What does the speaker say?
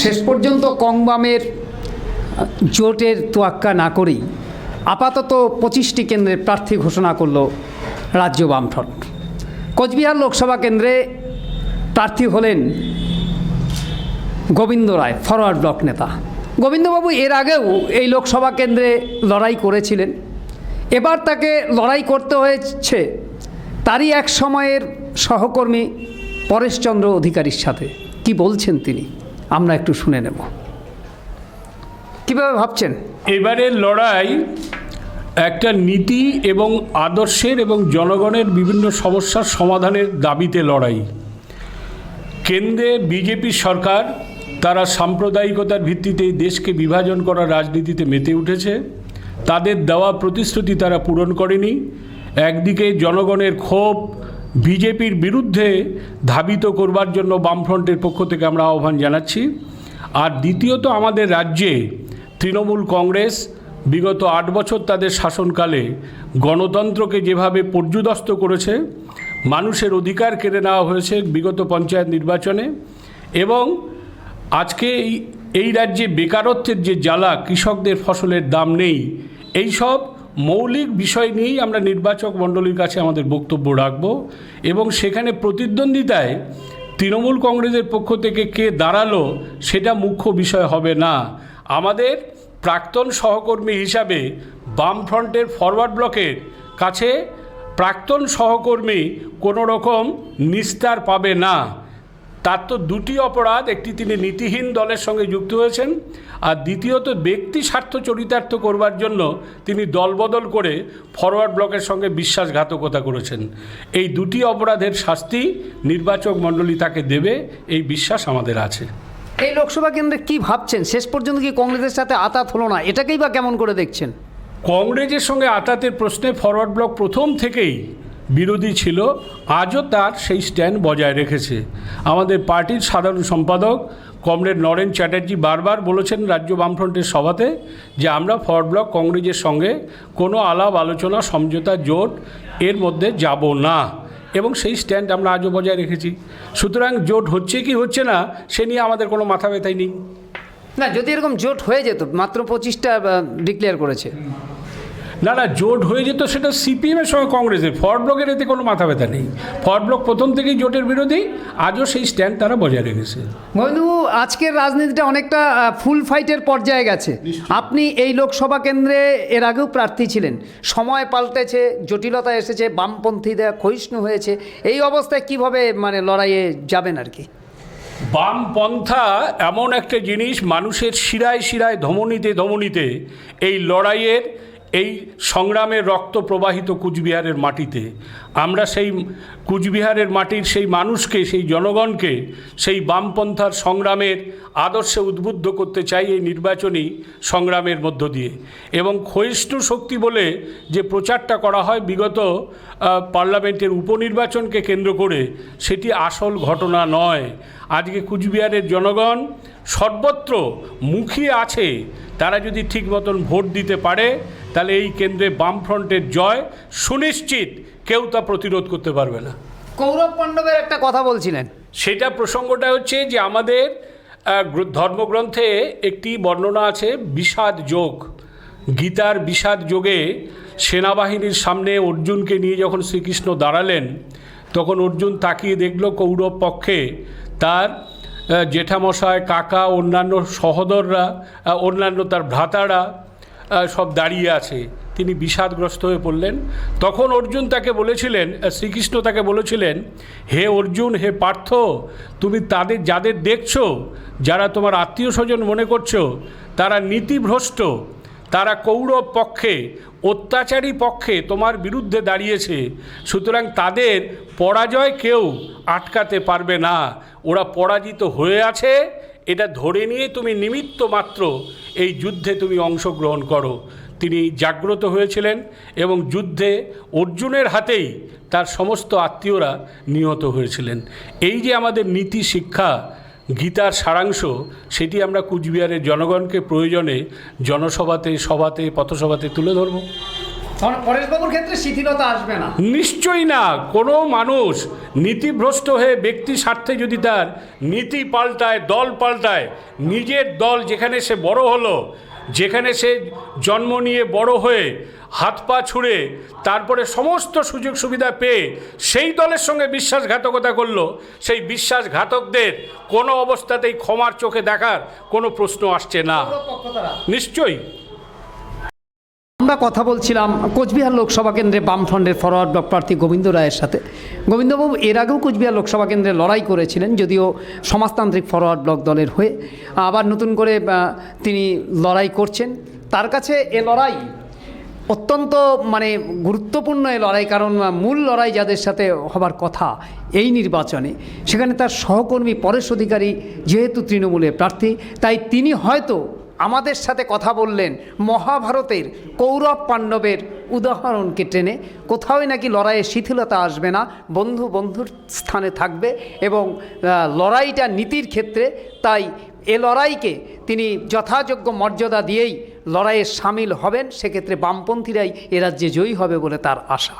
শেষ পর্যন্ত কংবামের জোটের তোয়াক্কা না করেই আপাতত পঁচিশটি কেন্দ্রে প্রার্থী ঘোষণা করল রাজ্য বামফ্রন্ট। কোচবিহার লোকসভা কেন্দ্রে প্রার্থী হলেন গোবিন্দ রায়, ফরওয়ার্ড ব্লক নেতা। গোবিন্দবাবু এর আগেও এই লোকসভা কেন্দ্রে লড়াই করেছিলেন। এবার তাকে লড়াই করতে হয়েছে তারই এক সময়ের সহকর্মী পরেশচন্দ্র অধিকারীর সাথে। কি বলছেন তিনি? আমরা একটু শুনে নেব। কীভাবে ভাবছেন? এবারের লড়াই একটা নীতি এবং আদর্শের এবং জনগণের বিভিন্ন সমস্যার সমাধানের দাবিতে লড়াই। কেন্দ্রে বিজেপি সরকার তারা সাম্প্রদায়িকতার ভিত্তিতে দেশকে বিভাজন করার রাজনীতিতে মেতে উঠেছে। তাদের দেওয়া প্রতিশ্রুতি তারা পূরণ করেনি। একদিকে জনগণের ক্ষোভ বিজেপির বিরুদ্ধে ধাবিত করবার জন্য বামফ্রন্টের পক্ষ থেকে আমরা আহ্বান জানাচ্ছি। আর দ্বিতীয়ত আমাদের রাজ্যে তৃণমূল কংগ্রেস বিগত আট বছর তাদের শাসনকালে গণতন্ত্রকে যেভাবে পর্যুদস্ত করেছে, মানুষের অধিকার কেড়ে নেওয়া হয়েছে বিগত পঞ্চায়েত নির্বাচনে এবং আজকে এই এই রাজ্যে বেকারত্বের যে জ্বালা, কৃষকদের ফসলের দাম নেই এই সব মৌলিক বিষয় নিয়েই আমরা নির্বাচক মণ্ডলীর কাছে আমাদের বক্তব্য রাখব এবং সেখানে প্রতিদ্বন্দ্বিতায় তৃণমূল কংগ্রেসের পক্ষ থেকে কে দাঁড়াল সেটা মুখ্য বিষয় হবে না। আমাদের প্রাক্তন সহকর্মী হিসাবে বামফ্রন্টের ফরওয়ার্ড ব্লকের কাছে প্রাক্তন সহকর্মী কোনো রকম নিস্তার পাবে না। তার তো দুটি অপরাধ একটি তিনি নীতিহীন দলের সঙ্গে যুক্ত হয়েছেন আর দ্বিতীয়ত ব্যক্তি স্বার্থ চরিতার্থ করবার জন্য তিনি দলবদল করে ফরওয়ার্ড ব্লকের সঙ্গে বিশ্বাসঘাতকতা করেছেন। এই দুটি অপরাধের শাস্তি নির্বাচক মণ্ডলী তাকে দেবে এই বিশ্বাস আমাদের আছে। এই লোকসভা কেন্দ্রে কি ভাবছেন? শেষ পর্যন্ত কি কংগ্রেসের সাথে আতাত হলো না? এটাকেই বা কেমন করে দেখছেন? কংগ্রেসের সঙ্গে আতাতের প্রশ্নে ফরওয়ার্ড ব্লক প্রথম থেকেই বিরোধী ছিল, আজও তার সেই স্ট্যান্ড বজায় রেখেছে। আমাদের পার্টির সাধারণ সম্পাদক কমরেড নরেন চ্যাটার্জি বারবার বলেছেন রাজ্য বামফ্রন্টের সভাতে যে আমরা ফরওয়ার্ড ব্লক কংগ্রেসের সঙ্গে কোনো আলাপ, আলোচনা, সমঝোতা, জোট এর মধ্যে যাব না এবং সেই স্ট্যান্ড আমরা আজও বজায় রেখেছি। সুতরাং জোট হচ্ছে কি হচ্ছে না, সে নিয়ে আমাদের কোনো মাথা ব্যথাই নেই। না, যদি এরকম জোট হয়ে যেত, মাত্র পঁচিশটা ডিক্লেয়ার করেছে। না না জোট হয়ে যেত সেটা সিপিএমের সঙ্গে কংগ্রেসের। ফরওয়ার্ড ব্লকের এতে কোনো মাথা ব্যথা নেই। ফরওয়ার্ড ব্লক প্রথম থেকেই জোটের বিরোধী আজও সেই স্ট্যান্ড তারা বজায় রেখেছে। গোবিন্দবাবু আজকের রাজনীতিটা অনেকটা ফুল ফাইটের পর্যায়ে গেছে। আপনি এই লোকসভা কেন্দ্রে এর আগেও প্রার্থী ছিলেন। সময় পাল্টেছে জটিলতা এসেছে বামপন্থীরা ক্ষয়িষ্ণু হয়েছে। এই অবস্থায় কীভাবে মানে লড়াইয়ে যাবেন আর কি? বামপন্থা এমন একটা জিনিস মানুষের শিরায় শিরায় ধমনীতে ধমনীতে এই লড়াইয়ের এই সংগ্রামের রক্ত প্রবাহিত কুচবিহারের মাটিতে, আমরা সেই কুচবিহারের মাটির সেই মানুষকে, সেই জনগণকে, সেই বামপন্থার সংগ্রামের আদর্শে উদ্বুদ্ধ করতে চাই এই নির্বাচনী সংগ্রামের মধ্য দিয়ে। এবং ক্ষয়িষ্ণু শক্তি বলে যে প্রচারটা করা হয় বিগত পার্লামেন্টের উপনির্বাচনকে কেন্দ্র করে, সেটি আসল ঘটনা নয়। আজকে কুচবিহারের জনগণ সর্বত্র মুখিয়ে আছে, তারা যদি ঠিক মতন ভোট দিতে পারে তাহলে এই কেন্দ্রে বামফ্রন্টের জয় সুনিশ্চিত। কেউ তা প্রতিরোধ করতে পারবে না। কৌরব পাণ্ডবের একটা কথা বলছিলেন। সেটা প্রসঙ্গটা হচ্ছে যে আমাদের ধর্মগ্রন্থে একটি বর্ণনা আছে বিষাদ যোগ। গীতার বিষাদ যোগে সেনাবাহিনীর সামনে অর্জুনকে নিয়ে যখন শ্রীকৃষ্ণ দাঁড়ালেন তখন অর্জুন তাকিয়ে দেখল কৌরব পক্ষে তার জেঠামশায় কাকা অন্যান্য সহোদররা অন্যান্য তার ভ্রাতারা সব দাঁড়িয়ে আছে। তিনি বিষাদগ্রস্ত হয়ে পড়লেন। তখন অর্জুন তাকে বলেছিলেন শ্রীকৃষ্ণ তাকে বলেছিলেন, হে অর্জুন, হে পার্থ, তুমি তাদের, যাদের দেখছ, যারা তোমার আত্মীয় স্বজন মনে করছ, তারা নীতিভ্রষ্ট। তারা কৌরব পক্ষে, অত্যাচারী পক্ষে তোমার বিরুদ্ধে দাঁড়িয়েছে। সুতরাং তাদের পরাজয় কেউ আটকাতে পারবে না। ওরা পরাজিত হয়ে আছে এটা ধরে নিয়ে তুমি নিমিত্ত মাত্র এই যুদ্ধে তুমি অংশগ্রহণ করো। তিনি জাগ্রত হয়েছিলেন এবং যুদ্ধে অর্জুনের হাতেই তার সমস্ত আত্মীয়রা নিহত হয়েছিলেন। এই যে আমাদের নীতি শিক্ষা, গীতার সারাংশ, সেটি আমরা কুচবিহারের জনগণকে প্রয়োজনে জনসভাতে, সভাতে, পথসভাতে তুলে ধরব। পরেশবাবুর ক্ষেত্রে শিথিলতা আসবে না। নিশ্চয়ই না। কোনো মানুষ নীতিভ্রষ্ট হয়ে ব্যক্তি স্বার্থে যদি তার নীতি পাল্টায় দল পাল্টায় নিজের দল যেখানে সে বড় হলো যেখানে সে জন্ম নিয়ে বড় হয়ে হাত পা ছুঁড়ে তারপরে সমস্ত সুযোগ সুবিধা পেয়ে সেই দলের সঙ্গে বিশ্বাসঘাতকতা করল সেই বিশ্বাসঘাতকদের কোনো অবস্থাতেই ক্ষমার চোখে দেখার কোনো প্রশ্ন আসছে না। নিশ্চয়ই। আমরা কথা বলছিলাম কোচবিহার লোকসভা কেন্দ্রে বামফ্রন্টের ফরওয়ার্ড ব্লক প্রার্থী গোবিন্দ রায়ের সাথে। গোবিন্দবাবু, এর আগেও কোচবিহার লোকসভা কেন্দ্রে লড়াই করেছিলেন, যদিও সমাজতান্ত্রিক ফরওয়ার্ড ব্লক দলের হয়ে। আবার নতুন করে তিনি লড়াই করছেন। তার কাছে এ লড়াই অত্যন্ত মানে গুরুত্বপূর্ণ এই লড়াই, কারণ মূল লড়াই যাদের সাথে হবার কথা এই নির্বাচনে, সেখানে তার সহকর্মী, পরেশ অধিকারী যেহেতু তৃণমূলের প্রার্থী, তাই তিনি হয়তো আমাদের সাথে কথা বললেন মহাভারতের কৌরব পাণ্ডবের উদাহরণকে টেনে। কোথাওই নাকি লড়াইয়ে শিথিলতা আসবে না, বন্ধু বন্ধুর স্থানে থাকবে এবং লড়াইটা নীতির ক্ষেত্রে তাই এ লড়াইকে তিনি যথাযোগ্য মর্যাদা দিয়েই লড়াইয়ে সামিল হবেন। সেক্ষেত্রে বামপন্থীরাই এ রাজ্যে জয়ী হবে বলে তার আশা।